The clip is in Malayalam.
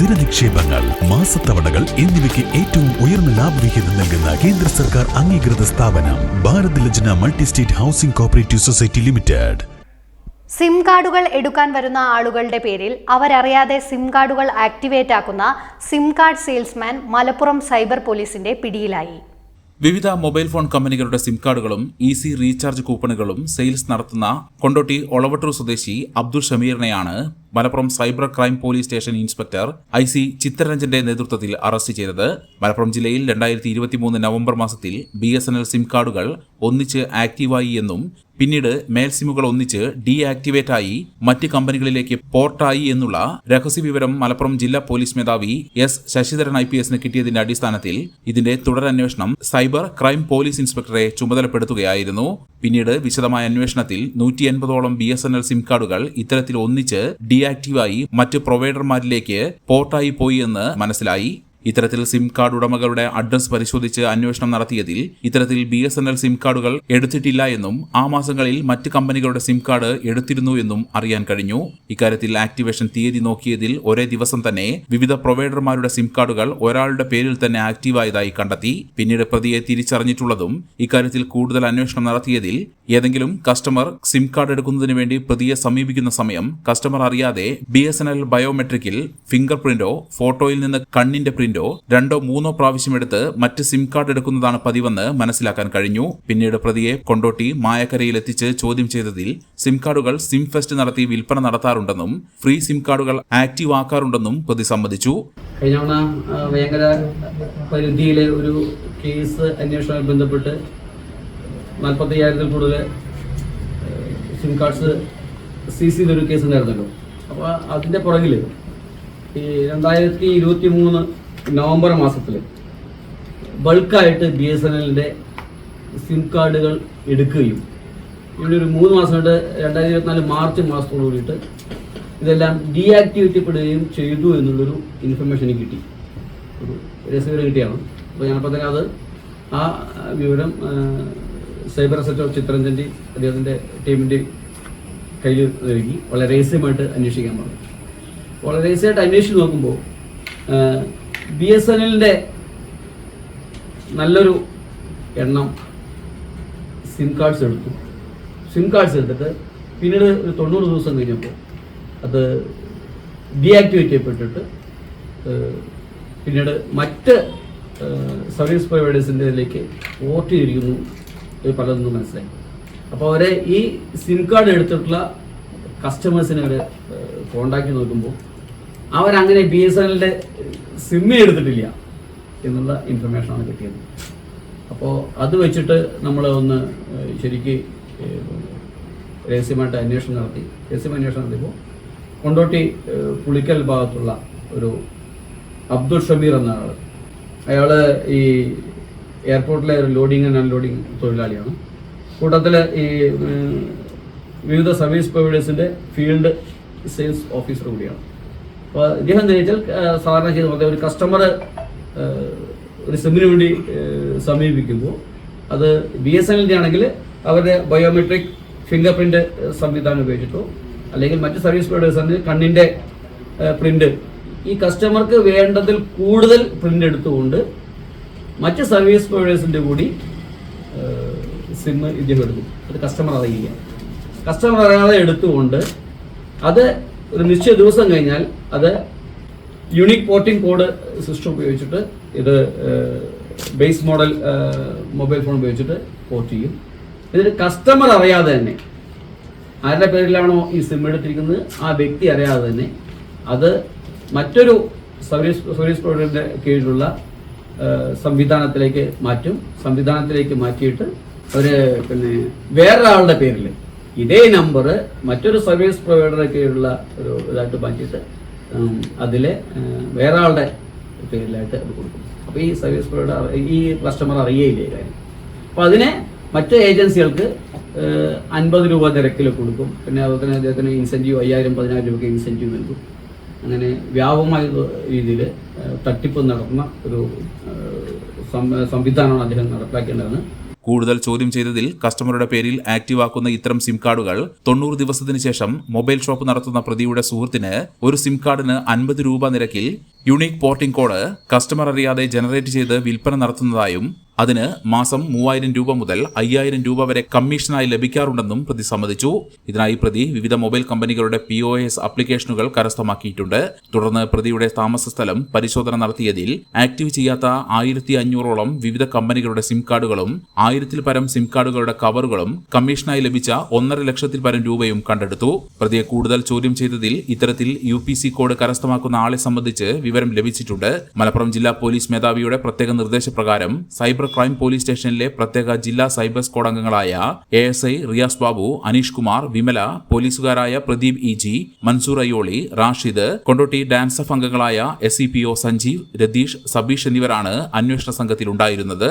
സ്ഥിര നിക്ഷേപങ്ങൾ മാസത്തവണകൾ എന്നിവയ്ക്ക് ഏറ്റവും ഉയർന്ന ലാഭവിഹിതം നൽകുന്ന കേന്ദ്ര സർക്കാർ അംഗീകൃത സ്ഥാപനം Bharat Lajna multi state housing cooperative society limited. SIM കാർഡുകൾ എടുക്കാൻ വരുന്ന ആളുകളുടെ പേരിൽ അവരറിയാതെ സിം കാർഡുകൾ ആക്ടിവേറ്റ് ആക്കുന്ന SIM card salesman Malappuram cyber പോലീസിന്റെ പിടിയിലായി. വിവിധ മൊബൈൽ ഫോൺ കമ്പനികളുടെ സിം കാർഡുകളും ഈസി റീചാർജ് കൂപ്പണുകളും സെയിൽസ് നടത്തുന്ന കൊണ്ടോട്ടി ഒളവട്ടൂർ സ്വദേശി Abdul ഷമീറിനെയാണ് Malappuram cyber crime police station inspector I C ചിത്തരഞ്ജന്റെ നേതൃത്വത്തിൽ അറസ്റ്റ് ചെയ്തത്. മലപ്പുറം ജില്ലയിൽ രണ്ടായിരത്തി ഇരുപത്തിമൂന്ന് നവംബർ മാസത്തിൽ B S N L SIM കാർഡുകൾ ഒന്നിച്ച് ആക്റ്റീവായി എന്നും പിന്നീട് മേൽ സിമുകൾ ഒന്നിച്ച് ഡീആക്ടിവേറ്റ് ആയി മറ്റ് കമ്പനികളിലേക്ക് പോർട്ടായി എന്നുള്ള രഹസ്യവിവരം മലപ്പുറം ജില്ലാ പോലീസ് മേധാവി എസ് ശശിധരൻ ഐ പി എസിന് കിട്ടിയതിന്റെ അടിസ്ഥാനത്തിൽ ഇതിന്റെ തുടരന്വേഷണം സൈബർ ക്രൈം പോലീസ് ഇൻസ്പെക്ടറെ ചുമതലപ്പെടുത്തുകയായിരുന്നു. പിന്നീട് വിശദമായ അന്വേഷണത്തിൽ നൂറ്റി എൺപതോളം B S N L SIM കാർഡുകൾ ഇത്തരത്തിൽ ഒന്നിച്ച് ഡീആക്റ്റീവായി മറ്റ് പ്രൊവൈഡർമാരിലേക്ക് പോർട്ടായി പോയി എന്ന് മനസ്സിലായി. ഇത്തരത്തിൽ സിം കാർഡ് ഉടമകളുടെ അഡ്രസ് പരിശോധിച്ച് അന്വേഷണം നടത്തിയതിൽ ഇത്തരത്തിൽ B S N L SIM കാർഡുകൾ എടുത്തിട്ടില്ല എന്നും ആ മാസങ്ങളിൽ മറ്റ് കമ്പനികളുടെ സിം കാർഡ് എടുത്തിരുന്നു എന്നും അറിയാൻ കഴിഞ്ഞു. ഇക്കാര്യത്തിൽ ആക്ടിവേഷൻ തീയതി നോക്കിയതിൽ ഒരേ ദിവസം തന്നെ വിവിധ പ്രൊവൈഡർമാരുടെ സിം കാർഡുകൾ ഒരാളുടെ പേരിൽ തന്നെ ആക്റ്റീവായതായി കണ്ടെത്തി. പിന്നീട് പ്രതിയെ തിരിച്ചറിഞ്ഞിട്ടുള്ളതും ഇക്കാര്യത്തിൽ കൂടുതൽ അന്വേഷണം നടത്തിയതിൽ ഏതെങ്കിലും കസ്റ്റമർ സിം കാർഡ് എടുക്കുന്നതിന് വേണ്ടി പ്രതിയെ സമീപിക്കുന്ന സമയം കസ്റ്റമർ അറിയാതെ ബി എസ് എൻ എൽ ബയോമെട്രിക്കിൽ ഫിംഗർ പ്രിന്റോ ഫോട്ടോയിൽ നിന്ന് കണ്ണിന്റെ പ്രിന്റോ രണ്ടോ മൂന്നോ പ്രാവശ്യം എടുത്ത് മറ്റ് സിം കാർഡ് എടുക്കുന്നതാണ് പതിവെന്ന് മനസ്സിലാക്കാൻ കഴിഞ്ഞു. പിന്നീട് പ്രതിയെ കൊണ്ടോട്ടി മായക്കരയിൽ എത്തിച്ച് ചോദ്യം ചെയ്തതിൽ സിം കാർഡുകൾ സിം ഫെസ്റ്റ് നടത്തി വിൽപ്പന നടത്താറുണ്ടെന്നും ഫ്രീ സിം കാർഡുകൾ ആക്റ്റീവ് ആക്കാറുണ്ടെന്നും പ്രതി സമ്മതിച്ചു. കഴിഞ്ഞ ഭയങ്കര പരിധിയിലെ ഒരു കേസ് അന്വേഷണവുമായി ബന്ധപ്പെട്ട് നാൽപ്പത്തി അയ്യായിരത്തിൽ കൂടുതൽ സിം കാർഡ്സ് സീസ് ചെയ്തൊരു കേസ് ഉണ്ടായിരുന്നല്ലോ. അപ്പോൾ അതിന്റെ പുറകിൽ ഈ രണ്ടായിരത്തി ഇരുപത്തി മൂന്ന് നവംബർ മാസത്തിൽ ബൾക്കായിട്ട് ബി എസ് എൻ എല്ലിന്റെ സിം കാർഡുകൾ എടുക്കുകയും ഇവിടെ ഒരു മൂന്ന് മാസം കൊണ്ട് രണ്ടായിരത്തി ഇരുപത്തിനാല് മാർച്ച് മാസത്തോട് കൂടിയിട്ട് ഇതെല്ലാം ഡീആക്ടിവേറ്റ് പെടുകയും ചെയ്തു എന്നുള്ളൊരു ഇൻഫർമേഷൻ കിട്ടി. ഒരു രസകരം കിട്ടിയാണ്. അപ്പോൾ ഞാനപ്പോൾ തന്നെ അത് ആ വിവരം സൈബർ അസറ്റോ ചിത്രഞ്ജന്റെ അദ്ദേഹത്തിന്റെ ടീമിന്റെ കയ്യിൽ നൽകി വളരെ രഹസ്യമായിട്ട് അന്വേഷിക്കാൻ പറഞ്ഞു. വളരെ രഹസ്യമായിട്ട് അന്വേഷിച്ച് നോക്കുമ്പോൾ ബി എസ് എൻ എല്ലിന്റെ നല്ലൊരു എണ്ണം സിം കാർഡ്സ് എടുത്തു. സിം കാർഡ്സ് എടുത്തിട്ട് പിന്നീട് ഒരു തൊണ്ണൂറ് ദിവസം കഴിഞ്ഞപ്പോൾ അത് ഡീആക്ടിവേറ്റ് ചെയ്യപ്പെട്ടിട്ട് പിന്നീട് മറ്റ് സർവീസ് പ്രൊവൈഡേഴ്സിന്റെ ഇതിലേക്ക് പോർട്ട് ചെയ്തിരിക്കുന്നു. പലതൊന്നും മനസ്സിലായി. അപ്പോൾ അവരെ ഈ സിം കാർഡ് എടുത്തിട്ടുള്ള കസ്റ്റമേഴ്സിനെ അവർ കോണ്ടാക്ട് നോക്കുമ്പോൾ അവരങ്ങനെ ബി എസ് എൻ സിമ്മേ എടുത്തിട്ടില്ല എന്നുള്ള ഇൻഫർമേഷനാണ് കിട്ടിയത്. അപ്പോൾ അത് വെച്ചിട്ട് നമ്മൾ ഒന്ന് ശരിക്ക് രഹസ്യമായിട്ട് അന്വേഷണം നടത്തി. രഹസ്യം അന്വേഷണം നടത്തിയപ്പോൾ കൊണ്ടോട്ടി പുളിക്കൽ ഭാഗത്തുള്ള ഒരു അബ്ദുൾ ഷബീർ എന്ന ആൾ അയാൾ ഈ എയർപോർട്ടിലെ ലോഡിംഗ് ആൻഡ് അൺലോഡിംഗ് തൊഴിലാളിയാണ്. കൂട്ടത്തിൽ ഈ വിവിധ സർവീസ് പ്രൊവൈഡേഴ്സിന്റെ ഫീൽഡ് സെയിൽസ് ഓഫീസർ കൂടിയാണ്. അപ്പോൾ ഇദ്ദേഹം വെച്ചാൽ സാധാരണ ചെയ്ത ഒരു കസ്റ്റമർ ഒരു സിമ്മിന് വേണ്ടി സമീപിക്കുമ്പോൾ അത് ബി എസ് എൻ ആണെങ്കിൽ അവരുടെ ബയോമെട്രിക് ഫിംഗർ പ്രിന്റ് സംവിധാനം ഉപയോഗിച്ചിട്ടോ അല്ലെങ്കിൽ മറ്റ് സർവീസ് പ്രൊവൈഡേഴ്സിന് കണ്ണിന്റെ പ്രിന്റ് ഈ കസ്റ്റമർക്ക് വേണ്ടതിൽ കൂടുതൽ പ്രിന്റ് എടുത്തുകൊണ്ട് മറ്റ് സർവീസ് പ്രൊവൈഡേഴ്സിന്റെ കൂടി സിം ഇദ്ദേഹം എടുക്കും അത് കസ്റ്റമർ അറിയില്ല കസ്റ്റമർ അറിയാതെ എടുത്തുകൊണ്ട് അത് ഒരു നിശ്ചയ ദിവസം കഴിഞ്ഞാൽ അത് യുണീക് പോർട്ടിംഗ് കോഡ് സിസ്റ്റം ഉപയോഗിച്ചിട്ട് ഇത് ബേസ് മോഡൽ മൊബൈൽ ഫോൺ ഉപയോഗിച്ചിട്ട് പോർട്ട് ചെയ്യും. ഇതിന് കസ്റ്റമർ അറിയാതെ തന്നെ ആരുടെ പേരിലാണോ ഈ സിം എടുത്തിരിക്കുന്നത്? ആ വ്യക്തി അറിയാതെ തന്നെ അത് മറ്റൊരു സർവീസ് സർവീസ് പ്രൊവൈഡറിന്റെ കീഴിലുള്ള സംവിധാനത്തിലേക്ക് മാറ്റും. സംവിധാനത്തിലേക്ക് മാറ്റിയിട്ട് ഒരു പിന്നെ വേറൊരാളുടെ പേരിൽ ഇതേ നമ്പർ മറ്റൊരു സർവീസ് പ്രൊവൈഡറൊക്കെയുള്ള ഒരു ഇതായിട്ട് മാറ്റിയിട്ട് അതിലെ വേറൊരാളുടെ വേറെ ആളുടെ പേരിലായിട്ട് അത് കൊടുക്കും. അപ്പോൾ ഈ സർവീസ് പ്രൊവൈഡർ ഈ കസ്റ്റമർ അറിയേയില്ല കാര്യം? അപ്പോൾ അതിനെ മറ്റ് ഏജൻസികൾക്ക് അൻപത് രൂപ നിരക്കിൽ കൊടുക്കും. പിന്നെ അതുപോലെ തന്നെ അദ്ദേഹത്തിന് ഇൻസെന്റീവ് അയ്യായിരം പതിനായിരം രൂപയ്ക്ക് ഇൻസെന്റീവ് നൽകും. അങ്ങനെ വ്യാപകമായ രീതിയിൽ തട്ടിപ്പ് നടത്തുന്ന ഒരു സംവിധാനമാണ് അദ്ദേഹം നടപ്പാക്കേണ്ടതെന്ന് കൂടുതൽ ചോദ്യം ചെയ്തതിൽ കസ്റ്റമറുടെ പേരിൽ ആക്റ്റീവ് ആക്കുന്ന ഇത്തരം സിം കാർഡുകൾ തൊണ്ണൂറ് ദിവസത്തിന് ശേഷം മൊബൈൽ ഷോപ്പ് നടത്തുന്ന പ്രതിയുടെ സുഹൃത്തിന് ഒരു സിം കാർഡിന് അൻപത് രൂപ നിരക്കിൽ യുണീക് പോർട്ടിംഗ് കോഡ് കസ്റ്റമർ അറിയാതെ ജനറേറ്റ് ചെയ്ത് വിൽപ്പന നടത്തുന്നതായും അതിന് മാസം മൂവായിരം രൂപ മുതൽ അയ്യായിരം രൂപ വരെ കമ്മീഷനായി ലഭിക്കാറുണ്ടെന്നും പ്രതി സമ്മതിച്ചു. ഇതിനായി പ്രതി വിവിധ മൊബൈൽ കമ്പനികളുടെ പി ഒ എസ് ആപ്ലിക്കേഷനുകൾ കരസ്ഥമാക്കിയിട്ടുണ്ട്. തുടർന്ന് പ്രതിയുടെ താമസ പരിശോധന നടത്തിയതിൽ ആക്റ്റീവ് ചെയ്യാത്ത ആയിരത്തി അഞ്ഞൂറോളം വിവിധ കമ്പനികളുടെ സിം കാർഡുകളും ആയിരത്തിൽ പരം സിം കാർഡുകളുടെ കവറുകളും കമ്മീഷനായി ലഭിച്ച ഒന്നര ലക്ഷത്തിൽ പരം രൂപയും കണ്ടെടുത്തു. പ്രതിയെ കൂടുതൽ ചോദ്യം ചെയ്തതിൽ ഇത്തരത്തിൽ യു കോഡ് കരസ്ഥമാക്കുന്ന ആളെ സംബന്ധിച്ച് വിവരം ലഭിച്ചിട്ടുണ്ട്. മലപ്പുറം ജില്ലാ പോലീസ് മേധാവിയുടെ പ്രത്യേക നിർദ്ദേശപ്രകാരം സൈബർ ക്രൈം പോലീസ് സ്റ്റേഷനിലെ പ്രത്യേക ജില്ലാ സൈബർ സ്ക്വാഡ് അംഗങ്ങളായ A S I Riyas Babu Aneesh Kumar Vimala പോലീസുകാരായ Pradeep E G Mansoor Ayyoli Rashid Kondotty DANSAF അംഗങ്ങളായ S C P O Sanjeev Ratheesh Sabeesh എന്നിവരാണ് അന്വേഷണ സംഘത്തിലുണ്ടായിരുന്നത്.